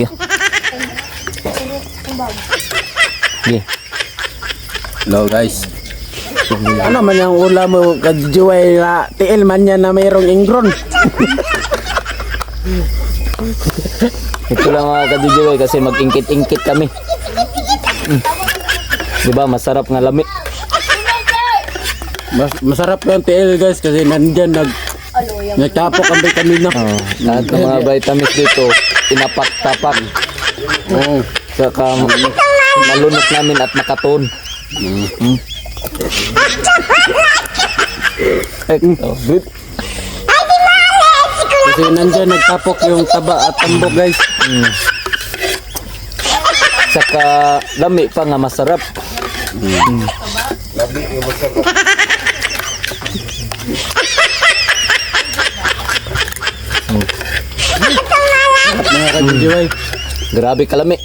Sige. Sige. Hello guys. Ano man yung ulam mo kadjuway na tiil man yan na mayroong ingron. Ito lang mga kadijaway kasi mag-ingkit-ingkit kami. Mm. Di ba masarap nga lami. Mas, masarap yung tiil guys kasi nandyan nag nagtapok kami kanina. Oh, lahat ng mga vitamins dito, tinapak-tapak. Oo. Saka malunok namin at makaton. Mm. Eh, oh, good. Kasi nandyan nagtapok yung taba at tambok guys. Saka lami pa nga masarap. Mga kadjuway. Grabe kalami.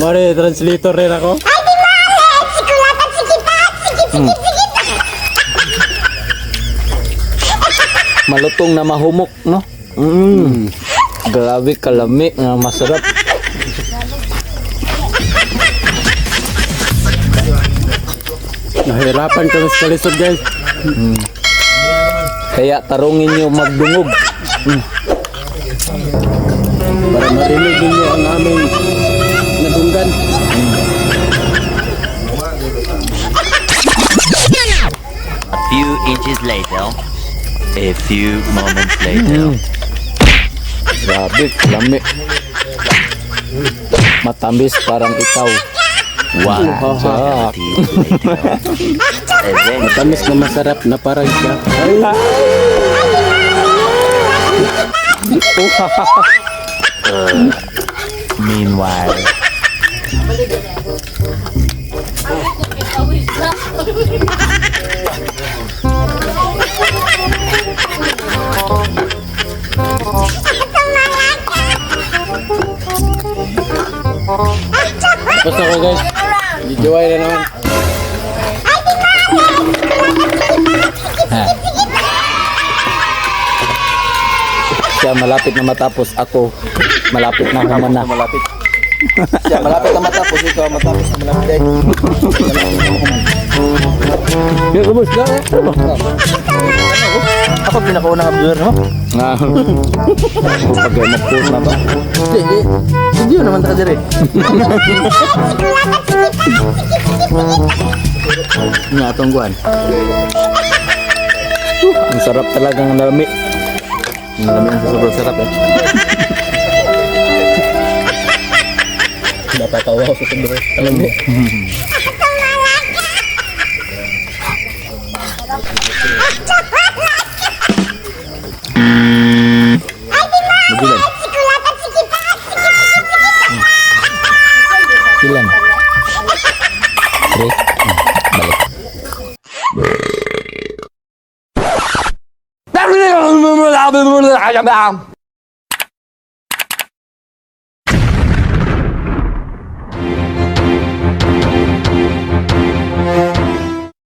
Mare translator rin ako. Malutong na mahumok, no? Mm. Grabe kalami nga masarap. Nahirapan kami sa kalisod guys. Kaya tarungin nyo magdungog. Para marinig ninyo ang aming nadunggan. A few inches later. A few moments later. Grabe, kalami. Matamis parang ikaw. One eternity later. Eventually, Tamis na masarap na parang siya. meanwhile, Basta ko guys. Gijuway na naman. Malapit na matapos. Ako, malapit na naman na. Malapit. Siya malapit na matapos ito, matapos na malapit. Yo, ubos ka. Ako pinakaunang abdur no? Nga. Pag mag-post na ba? Hindi, hindi. Hindi naman taka dire. Nga atong guan. Ang sarap talaga ng lami. Ang dami ang sobrang sarap eh. Natatawa ako sa sobrang. Alam mo? Mabilan. Ilan? ามยำดาม